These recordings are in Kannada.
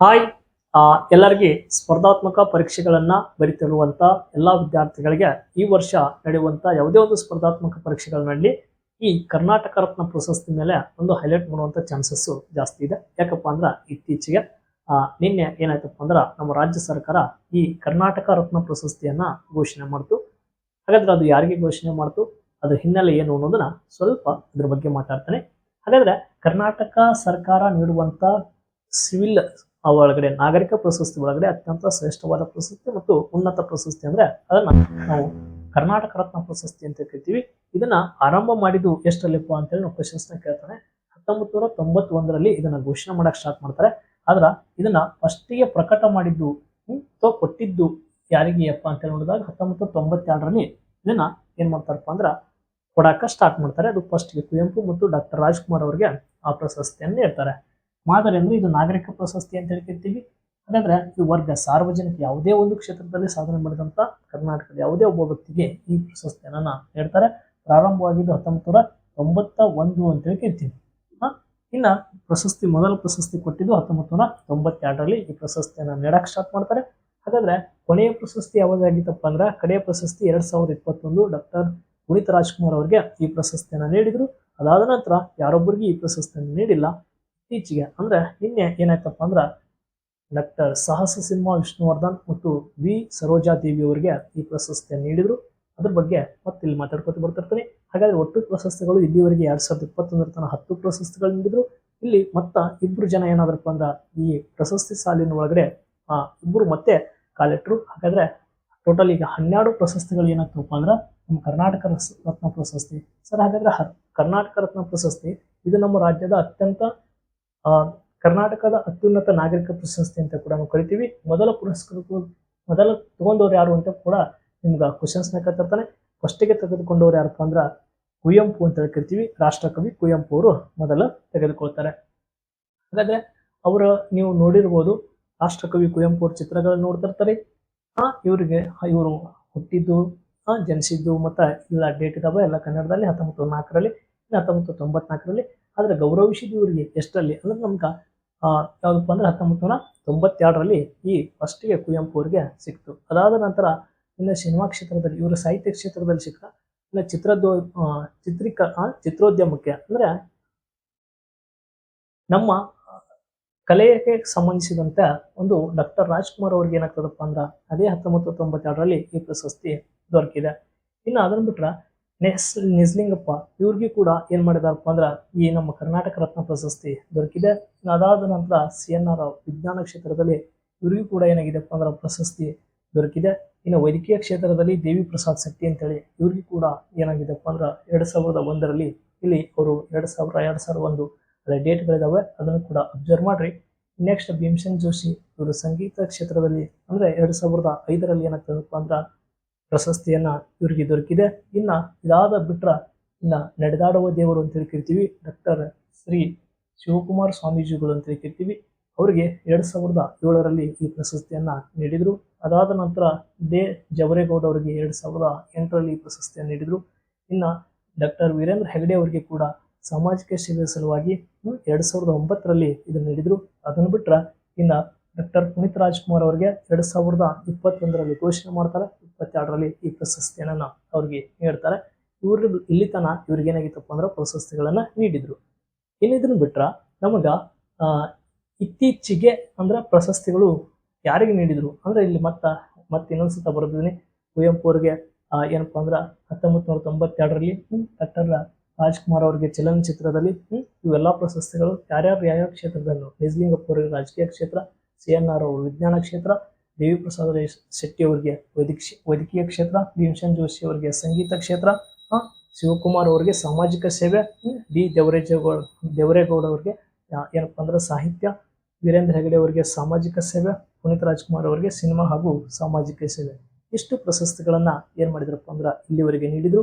ಹಾಯ್ ಎಲ್ಲರಿಗೆ ಸ್ಪರ್ಧಾತ್ಮಕ ಪರೀಕ್ಷೆಗಳನ್ನು ಬರೀತಿರುವಂಥ ಎಲ್ಲಾ ವಿದ್ಯಾರ್ಥಿಗಳಿಗೆ ಈ ವರ್ಷ ನಡೆಯುವಂಥ ಯಾವುದೇ ಒಂದು ಸ್ಪರ್ಧಾತ್ಮಕ ಪರೀಕ್ಷೆಗಳಲ್ಲಿ ಈ ಕರ್ನಾಟಕ ರತ್ನ ಪ್ರಶಸ್ತಿ ಮೇಲೆ ಒಂದು ಹೈಲೈಟ್ ಮಾಡುವಂಥ ಚಾನ್ಸಸ್ಸು ಜಾಸ್ತಿ ಇದೆ. ಯಾಕಪ್ಪ ಅಂದ್ರೆ ಇತ್ತೀಚೆಗೆ ನಿನ್ನೆ ಏನಾಯ್ತಪ್ಪ ಅಂದ್ರೆ ನಮ್ಮ ರಾಜ್ಯ ಸರ್ಕಾರ ಈ ಕರ್ನಾಟಕ ರತ್ನ ಪ್ರಶಸ್ತಿಯನ್ನ ಘೋಷಣೆ ಮಾಡ್ತು. ಹಾಗಾದ್ರೆ ಅದು ಯಾರಿಗೆ ಘೋಷಣೆ ಮಾಡ್ತು? ಅದ್ರ ಹಿನ್ನೆಲೆ ಏನು ಅನ್ನೋದನ್ನ ಸ್ವಲ್ಪ ಇದ್ರ ಬಗ್ಗೆ ಮಾತಾಡ್ತಾನೆ. ಹಾಗಾದ್ರೆ ಕರ್ನಾಟಕ ಸರ್ಕಾರ ನೀಡುವಂತ ಸಿವಿಲ್ ಆ ಒಳಗಡೆ ನಾಗರಿಕ ಪ್ರಶಸ್ತಿ ಒಳಗಡೆ ಅತ್ಯಂತ ಶ್ರೇಷ್ಠವಾದ ಪ್ರಶಸ್ತಿ ಮತ್ತು ಉನ್ನತ ಪ್ರಶಸ್ತಿ ಅಂದ್ರೆ ಅದನ್ನ ನಾವು ಕರ್ನಾಟಕ ರತ್ನ ಪ್ರಶಸ್ತಿ ಅಂತ ಕರಿತೀವಿ. ಇದನ್ನ ಆರಂಭ ಮಾಡಿದ್ದು ಎಷ್ಟರಲ್ಲಿಪ್ಪ ಅಂತೇಳಿ ನಾವು ಕ್ವಶನ್ಸ್ನ ಕೇಳ್ತಾನೆ ಹತ್ತೊಂಬತ್ತು ನೂರ ತೊಂಬತ್ತೊಂದರಲ್ಲಿ ಇದನ್ನ ಘೋಷಣೆ ಮಾಡಕ್ ಸ್ಟಾರ್ಟ್ ಮಾಡ್ತಾರೆ. ಆದ್ರ ಇದನ್ನ ಫಸ್ಟಿಗೆ ಪ್ರಕಟ ಮಾಡಿದ್ದು ಅಥವಾ ಕೊಟ್ಟಿದ್ದು ಯಾರಿಗೆ ಅಪ್ಪ ಅಂತ ನೋಡಿದಾಗ ಹತ್ತೊಂಬತ್ತು ತೊಂಬತ್ತೆರಡರಲ್ಲಿ ಇದನ್ನ ಏನ್ ಮಾಡ್ತಾರಪ್ಪ ಅಂದ್ರ ಕೊಡಾಕ ಸ್ಟಾರ್ಟ್ ಮಾಡ್ತಾರೆ. ಅದು ಫಸ್ಟ್ಗೆ ಕುವೆಂಪು ಮತ್ತು ಡಾಕ್ಟರ್ ರಾಜ್ಕುಮಾರ್ ಅವರಿಗೆ ಆ ಪ್ರಶಸ್ತಿಯನ್ನು ನೀಡ್ತಾರೆ. ಮಾದರಿ ಅಂದರೆ ಇದು ನಾಗರಿಕ ಪ್ರಶಸ್ತಿ ಅಂತ ಹೇಳಿ ಕರಿತೀವಿ ಹಾಗಾದ್ರೆ ಈ ವರ್ಗ ಸಾರ್ವಜನಿಕ ಯಾವುದೇ ಒಂದು ಕ್ಷೇತ್ರದಲ್ಲಿ ಸಾಧನೆ ಮಾಡಿದಂಥ ಕರ್ನಾಟಕದ ಯಾವುದೇ ಒಬ್ಬ ವ್ಯಕ್ತಿಗೆ ಈ ಪ್ರಶಸ್ತಿಯನ್ನು ನೀಡ್ತಾರೆ ಪ್ರಾರಂಭವಾಗಿದ್ದು ಹತ್ತೊಂಬತ್ತು ನೂರ ತೊಂಬತ್ತ ಒಂದು ಅಂತೇಳಿ ಕರಿತೀವಿ ಇನ್ನು ಇನ್ನ ಪ್ರಶಸ್ತಿ, ಮೊದಲ ಪ್ರಶಸ್ತಿ ಕೊಟ್ಟಿದ್ದು ಹತ್ತೊಂಬತ್ತು ನೂರ ತೊಂಬತ್ತೆರಡರಲ್ಲಿ ಈ ಪ್ರಶಸ್ತಿಯನ್ನು ನೀಡಕ್ಕೆ ಸ್ಟಾರ್ಟ್ ಮಾಡ್ತಾರೆ. ಹಾಗಾದ್ರೆ ಕೊನೆಯ ಪ್ರಶಸ್ತಿ ಯಾವುದಾಗಿತ್ತಪ್ಪ ಅಂದ್ರೆ ಕಡೆಯ ಪ್ರಶಸ್ತಿ ಎರಡು ಸಾವಿರದ ಇಪ್ಪತ್ತೊಂದು ಡಾಕ್ಟರ್ ಪುನೀತ್ ರಾಜ್ಕುಮಾರ್ ಅವರಿಗೆ ಈ ಪ್ರಶಸ್ತಿಯನ್ನು ನೀಡಿದರು. ಅದಾದ ನಂತರ ಯಾರೊಬ್ಬರಿಗೂ ಈ ಪ್ರಶಸ್ತಿಯನ್ನು ನೀಡಿಲ್ಲ. ಇತ್ತೀಚೆಗೆ ಅಂದ್ರೆ ನಿನ್ನೆ ಏನಾಯ್ತಪ್ಪ ಅಂದ್ರೆ ಡಾಕ್ಟರ್ ಸಾಹಸ ಸಿಂಹ ವಿಷ್ಣುವರ್ಧನ್ ಮತ್ತು ವಿ. ಸರೋಜಾ ದೇವಿ ಅವರಿಗೆ ಈ ಪ್ರಶಸ್ತಿಯನ್ನು ನೀಡಿದರು. ಅದ್ರ ಬಗ್ಗೆ ಮತ್ತೆ ಇಲ್ಲಿ ಮಾತಾಡ್ಕೊತ ಬರ್ತಿರ್ತೀನಿ ಹಾಗಾದ್ರೆ ಒಟ್ಟು ಪ್ರಶಸ್ತಿಗಳು ಇಲ್ಲಿವರೆಗೆ ಎರಡ್ ಸಾವಿರದ ಇಪ್ಪತ್ತೊಂದರ ತನಕ ಹತ್ತು ಪ್ರಶಸ್ತಿಗಳು ನೀಡಿದ್ರು. ಇಲ್ಲಿ ಮತ್ತ ಇಬ್ಬರು ಜನ ಏನಾದ್ರಪ್ಪ ಅಂದ್ರೆ ಈ ಪ್ರಶಸ್ತಿ ಸಾಲಿನ ಒಳಗಡೆ, ಆ ಇಬ್ಬರು ಮತ್ತೆ ಕಾಲಿಟ್ರು. ಹಾಗಾದ್ರೆ ಟೋಟಲ್ ಈಗ ಹನ್ನೆರಡು ಪ್ರಶಸ್ತಿಗಳು ಏನಾಗ್ತವಪ್ಪ ಅಂದ್ರೆ ನಮ್ಮ ಕರ್ನಾಟಕ ರತ್ನ ಪ್ರಶಸ್ತಿ. ಸರ್, ಹಾಗಾದ್ರೆ ಕರ್ನಾಟಕ ರತ್ನ ಪ್ರಶಸ್ತಿ, ಇದು ನಮ್ಮ ರಾಜ್ಯದ ಅತ್ಯಂತ ಕರ್ನಾಟಕದ ಅತ್ಯುನ್ನತ ನಾಗರಿಕ ಪ್ರಶಸ್ತಿ ಅಂತ ಕೂಡ ನಾವು ಕರಿತೀವಿ. ಮೊದಲ ಪುರಸ್ಕೃತ ಮೊದಲ ತಗೊಂಡವ್ರು ಯಾರು ಅಂತ ಕೂಡ ನಿಮ್ಗೆ ಕ್ವಶನ್ಸ್ನ ಕೇಳ್ತಿರ್ತಾನೆ ಫಸ್ಟಿಗೆ ತೆಗೆದುಕೊಂಡವ್ರು ಯಾರಪ್ಪ ಅಂದ್ರೆ ಕುವೆಂಪು ಅಂತ ಹೇಳಿ ಕರಿತೀವಿ. ರಾಷ್ಟ್ರಕವಿ ಕುವೆಂಪು ಅವರು ಮೊದಲು ತೆಗೆದುಕೊಳ್ತಾರೆ. ಹಾಗಾದ್ರೆ ಅವರ ನೀವು ನೋಡಿರ್ಬೋದು ರಾಷ್ಟ್ರಕವಿ ಕುವೆಂಪು ಅವ್ರ ಚಿತ್ರಗಳನ್ನ ನೋಡ್ತಿರ್ತಾರೆ. ಆ, ಇವರಿಗೆ ಇವರು ಹುಟ್ಟಿದ್ದು ಜನಿಸಿದ್ದು, ಮತ್ತೆ ಎಲ್ಲ ಡೇಟ್ ಇದಾವೆ ಎಲ್ಲ ಕನ್ನಡದಲ್ಲಿ ಹತ್ತೊಂಬತ್ತು ನಾಲ್ಕರಲ್ಲಿ ಹತ್ತೊಂಬತ್ತು ತೊಂಬತ್ನಾಲ್ಕರಲ್ಲಿ ಆದ್ರೆ ಗೌರವಿಸಿದ ಇವರಿಗೆ ಎಷ್ಟರಲ್ಲಿ? ಅಂದ್ರೆ ನಮ್ಗೆ ಯಾವುದಪ್ಪ ಅಂದ್ರೆ ಹತ್ತೊಂಬತ್ತು ನೂರ ತೊಂಬತ್ತೆರಡರಲ್ಲಿ ಈ ಫಸ್ಟಿಗೆ ಕುವೆಂಪು ಅವರಿಗೆ ಸಿಕ್ತು. ಅದಾದ ನಂತರ ಇನ್ನು ಸಿನಿಮಾ ಕ್ಷೇತ್ರದಲ್ಲಿ, ಇವರ ಸಾಹಿತ್ಯ ಕ್ಷೇತ್ರದಲ್ಲಿ ಸಿಕ್ಕ, ಇನ್ನು ಚಿತ್ರದೋ ಚಿತ್ರೀಕ ಚಿತ್ರೋದ್ಯಮಕ್ಕೆ ಅಂದ್ರೆ ನಮ್ಮ ಕಲೆಗೆ ಸಂಬಂಧಿಸಿದಂತೆ ಒಂದು ಡಾಕ್ಟರ್ ರಾಜ್ಕುಮಾರ್ ಅವ್ರಿಗೆ ಏನಾಗ್ತದಪ್ಪ ಅಂದ್ರೆ ಅದೇ ಹತ್ತೊಂಬತ್ತು ತೊಂಬತ್ತೆರಡರಲ್ಲಿ ಈ ಪ್ರಶಸ್ತಿ ದೊರಕಿದೆ. ಇನ್ನು ಅದನ್ನು ಬಿಟ್ರ ನೆಸ್ ನಿಜ್ಲಿಂಗಪ್ಪ ಇವ್ರಿಗೆ ಕೂಡ ಏನು ಮಾಡಿದಾರಪ್ಪ ಅಂದ್ರೆ ಈ ನಮ್ಮ ಕರ್ನಾಟಕ ರತ್ನ ಪ್ರಶಸ್ತಿ ದೊರಕಿದೆ. ಅದಾದ ನಂತರ ಸಿ ಎನ್ ಆರ್ ವಿಜ್ಞಾನ ಕ್ಷೇತ್ರದಲ್ಲಿ ಇವ್ರಿಗೂ ಕೂಡ ಏನಾಗಿದೆಪ್ಪ ಅಂದ್ರೆ ಪ್ರಶಸ್ತಿ ದೊರಕಿದೆ. ಇನ್ನು ವೈದ್ಯಕೀಯ ಕ್ಷೇತ್ರದಲ್ಲಿ ದೇವಿ ಪ್ರಸಾದ್ ಶೆಟ್ಟಿ ಅಂತೇಳಿ ಇವ್ರಿಗೂ ಕೂಡ ಏನಾಗಿದೆಪ್ಪ ಅಂದ್ರೆ ಎರಡು ಸಾವಿರದ ಒಂದರಲ್ಲಿ ಇಲ್ಲಿ ಅವರು ಎರಡು ಸಾವಿರ, ಎರಡು ಸಾವಿರದ ಒಂದು ಅದೇ ಡೇಟ್ಗಳಿದಾವೆ ಅದನ್ನು ಕೂಡ ಅಬ್ಸರ್ವ್ ಮಾಡ್ರಿ. ನೆಕ್ಸ್ಟ್ ಭೀಮಸೇನ್ ಜೋಶಿ ಇವರು ಸಂಗೀತ ಕ್ಷೇತ್ರದಲ್ಲಿ ಅಂದ್ರೆ ಎರಡು ಸಾವಿರದ ಐದರಲ್ಲಿ ಏನಾಗ್ತದಪ್ಪ ಅಂದ್ರ ಪ್ರಶಸ್ತಿಯನ್ನ ಇವರಿಗೆ ದೊರಕಿದೆ. ಇನ್ನ ಇದಾದ ಬಿಟ್ರ ಇನ್ನ ನಡೆದಾಡುವ ದೇವರು ಅಂತ ಕರಿತೀವಿ ಡಾಕ್ಟರ್ ಶ್ರೀ ಶಿವಕುಮಾರ್ ಸ್ವಾಮೀಜಿಗಳು ಅಂತ ಕರಿತೀವಿ ಅವರಿಗೆ ಎರಡು ಸಾವಿರದ ಏಳರಲ್ಲಿ ಈ ಪ್ರಶಸ್ತಿಯನ್ನ ನೀಡಿದ್ರು. ಅದಾದ ನಂತರ ದೇ ಜವರೇಗೌಡ ಅವರಿಗೆ ಎರಡು ಸಾವಿರದ ಎಂಟರಲ್ಲಿ ಈ ಪ್ರಶಸ್ತಿಯನ್ನು ನೀಡಿದ್ರು. ಇನ್ನ ಡಾಕ್ಟರ್ ವೀರೇಂದ್ರ ಹೆಗಡೆ ಅವರಿಗೆ ಕೂಡ ಸಾಮಾಜಿಕ ಸೇವೆ ಸಲುವಾಗಿ ಎರಡ್ ಸಾವಿರದ ಒಂಬತ್ತರಲ್ಲಿ ಇದನ್ನು ನೀಡಿದ್ರು. ಅದನ್ನು ಬಿಟ್ರೆ ಇನ್ನ ಡಾಕ್ಟರ್ ಪುನೀತ್ ರಾಜ್ಕುಮಾರ್ ಅವರಿಗೆ ಎರಡು ಸಾವಿರದ ಇಪ್ಪತ್ತೊಂದರಲ್ಲಿ ಘೋಷಣೆ ಮಾಡ್ತಾರೆ. ಇಪ್ಪತ್ತೆರಡರಲ್ಲಿ ಈ ಪ್ರಶಸ್ತಿಯನ್ನು ಅವ್ರಿಗೆ ನೀಡ್ತಾರೆ. ಇವ್ರ ಇಲ್ಲಿ ತನ ಇವ್ರಿಗೆ ಏನಾಗಿತ್ತಪ್ಪ ಅಂದ್ರೆ ಪ್ರಶಸ್ತಿಗಳನ್ನು ನೀಡಿದ್ರು. ಇನ್ನು ಬಿಟ್ರೆ ನಮಗ ಇತ್ತೀಚೆಗೆ ಅಂದ್ರೆ ಪ್ರಶಸ್ತಿಗಳು ಯಾರಿಗೆ ನೀಡಿದ್ರು? ಅಂದ್ರೆ ಇಲ್ಲಿ ಮತ್ತ, ಮತ್ತೆ ಇನ್ನೊಂದ್ಸತ ಬರೆದಿದ್ದೀನಿ ಕುವೆಂಪು ಅವ್ರಿಗೆ ಏನಪ್ಪ ಅಂದ್ರೆ ಹತ್ತೊಂಬತ್ತು ನೂರ ತೊಂಬತ್ತೆರಡರಲ್ಲಿ ಡಾಕ್ಟರ್ ರಾಜ್ಕುಮಾರ್ ಅವರಿಗೆ ಚಲನಚಿತ್ರದಲ್ಲಿ ಇವೆಲ್ಲ ಪ್ರಶಸ್ತಿಗಳು ಯಾರ್ಯಾರು ಯಾವ್ಯಾವ ಕ್ಷೇತ್ರದಲ್ಲೂ ನಿಜಲಿಂಗಪ್ಪ ಅವರಿಗೆ ರಾಜಕೀಯ ಕ್ಷೇತ್ರ ಸಿ ಎನ್ ಆರ್ ಅವರು ವಿಜ್ಞಾನ ಕ್ಷೇತ್ರ ದೇವಿ ಪ್ರಸಾದ್ ಶೆಟ್ಟಿ ಅವರಿಗೆ ವೈದಿಕ ವೈದ್ಯಕೀಯ ಕ್ಷೇತ್ರ ಭೀಮಸೇನ್ ಜೋಶಿ ಅವರಿಗೆ ಸಂಗೀತ ಕ್ಷೇತ್ರ ಶಿವಕುಮಾರ್ ಅವರಿಗೆ ಸಾಮಾಜಿಕ ಸೇವೆ ಡಿ ದೇವರೇಜಗೌಡ, ದೇವರೇಗೌಡ ಅವರಿಗೆ ಏನಪ್ಪ ಅಂದ್ರೆ ಸಾಹಿತ್ಯ, ವೀರೇಂದ್ರ ಹೆಗಡೆ ಅವರಿಗೆ ಸಾಮಾಜಿಕ ಸೇವೆ, ಪುನೀತ್ ರಾಜ್ಕುಮಾರ್ ಅವರಿಗೆ ಸಿನಿಮಾ ಹಾಗೂ ಸಾಮಾಜಿಕ ಸೇವೆ. ಇಷ್ಟು ಪ್ರಶಸ್ತಿಗಳನ್ನ ಏನ್ ಮಾಡಿದ್ರಪ್ಪ ಅಂದ್ರೆ ಇಲ್ಲಿವರೆಗೆ ನೀಡಿದ್ರು.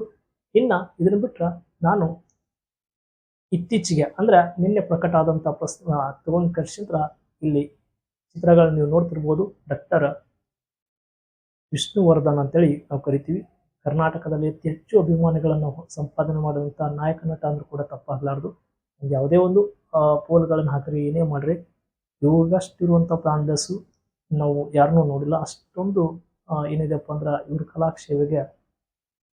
ಇನ್ನ ಇದನ್ನ ಬಿಟ್ರ ನಾನು ಇತ್ತೀಚೆಗೆ ಅಂದ್ರೆ ನಿನ್ನೆ ಪ್ರಕಟ ಆದಂತ ಪ್ರಸ್ ತಗೊಂಡು ಕರ್ಸಿದ್ರ ಇಲ್ಲಿ ಚಿತ್ರಗಳನ್ನ ನೀವು ನೋಡ್ತಿರ್ಬೋದು. ಡಾಕ್ಟರ್ ವಿಷ್ಣುವರ್ಧನ್ ಅಂತೇಳಿ ನಾವು ಕರಿತೀವಿ. ಕರ್ನಾಟಕದಲ್ಲಿ ಅತಿ ಹೆಚ್ಚು ಅಭಿಮಾನಿಗಳನ್ನು ಸಂಪಾದನೆ ಮಾಡುವಂಥ ನಾಯಕ, ನಟ ಅಂದ್ರೂ ಕೂಡ ತಪ್ಪಾಗಲಾರ್ದು. ಯಾವುದೇ ಒಂದು ಪೋಲ್ಗಳನ್ನು ಹಾಕಿರಿ, ಏನೇ ಮಾಡ್ರಿ. ಇವಾಗಷ್ಟಿರುವಂಥ ಪ್ರಾಂಡಸ್ಸು ನಾವು ಯಾರನ್ನೂ ನೋಡಿಲ್ಲ. ಅಷ್ಟೊಂದು ಏನಿದೆಯಪ್ಪ ಅಂದ್ರೆ ಇವ್ರ ಕಲಾಕ್ಷೇವೆಗೆ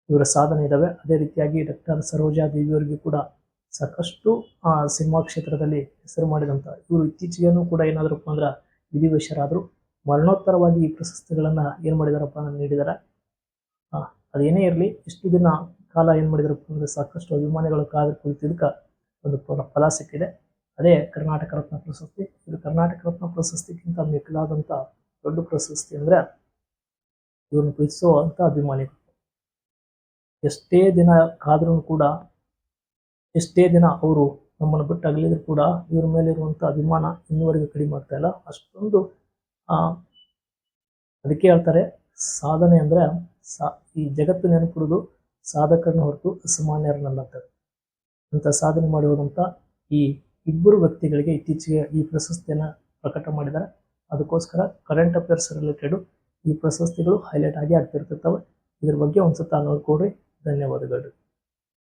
ಇವರ ಸಾಧನೆ ಇದ್ದಾವೆ ಅದೇ ರೀತಿಯಾಗಿ ಡಾಕ್ಟರ್ ಸರೋಜಾ ದೇವಿಯವರಿಗೂ ಕೂಡ ಸಾಕಷ್ಟು ಸಿನಿಮಾ ಕ್ಷೇತ್ರದಲ್ಲಿ ಹೆಸರು ಮಾಡಿದಂಥ ಇವರು ಇತ್ತೀಚೆಗೇನು ಕೂಡ ಏನಾದರೂ ಅಂದ್ರೆ ವಿಧಿವಶರಾದರು ಮರಣೋತ್ತರವಾಗಿ ಈ ಪ್ರಶಸ್ತಿಗಳನ್ನು ಏನು ಮಾಡಿದಾರಪ್ಪ ನೀಡಿದ್ದಾರೆ ಅದೇನೇ ಇರಲಿ, ಇಷ್ಟು ದಿನ ಕಾಲ ಏನು ಮಾಡಿದಾರಪ್ಪ ಅಂದರೆ ಸಾಕಷ್ಟು ಅಭಿಮಾನಿಗಳು ಕಾದು ಕುಳಿತಿದ್ದಕ್ಕೆ ಒಂದು ಫಲ- ಸಿಕ್ಕಿದೆ ಅದೇ ಕರ್ನಾಟಕ ರತ್ನ ಪ್ರಶಸ್ತಿ. ಇದು ಕರ್ನಾಟಕ ರತ್ನ ಪ್ರಶಸ್ತಿಗಿಂತ ಮಿಕ್ಕಲಾದಂಥ ದೊಡ್ಡ ಪ್ರಶಸ್ತಿ ಅಂದ್ರೆ ಇವ್ರನ್ನ ಪ್ರೀತಿಸುವಂತ ಅಭಿಮಾನಿಗಳು. ಎಷ್ಟೇ ದಿನ ಕಾದರೂ ಕೂಡ, ಎಷ್ಟೇ ದಿನ ಅವರು ನಮ್ಮನ್ನು ಬಿಟ್ಟು ಅಗಲಿದ್ರು ಕೂಡ ಇವ್ರ ಮೇಲೆ ಇರುವಂತ ಅಭಿಮಾನ ಇನ್ನುವರೆಗೂ ಕಡಿಮೆ ಆಗ್ತಾ ಇಲ್ಲ. ಅಷ್ಟೊಂದು ಅದಕ್ಕೆ ಹೇಳ್ತಾರೆ, ಸಾಧನೆ ಅಂದರೆ ಸಾ, ಈ ಜಗತ್ತು ನೆನಪಿಡೋದು ಸಾಧಕರನ್ನ ಹೊರತು ಅಸಾಮಾನ್ಯರನ್ನಲ್ಲ ಅಂತ ಸಾಧನೆ ಮಾಡಿರುವಂಥ ಈ ಇಬ್ಬರು ವ್ಯಕ್ತಿಗಳಿಗೆ ಇತ್ತೀಚೆಗೆ ಈ ಪ್ರಶಸ್ತಿಯನ್ನು ಪ್ರಕಟ ಮಾಡಿದ್ದಾರೆ. ಅದಕ್ಕೋಸ್ಕರ ಕರೆಂಟ್ ಅಫೇರ್ಸ್ ರಿಲೇಟೆಡು ಈ ಪ್ರಶಸ್ತಿಗಳು ಹೈಲೈಟ್ ಆಗಿ ಆಗ್ತಿರ್ತಿರ್ತವೆ ಇದ್ರ ಬಗ್ಗೆ ಒಂದು ಒಂದ್ಸತ ನೋಡ್ಕೊಡ್ರಿ ಧನ್ಯವಾದಗಳು.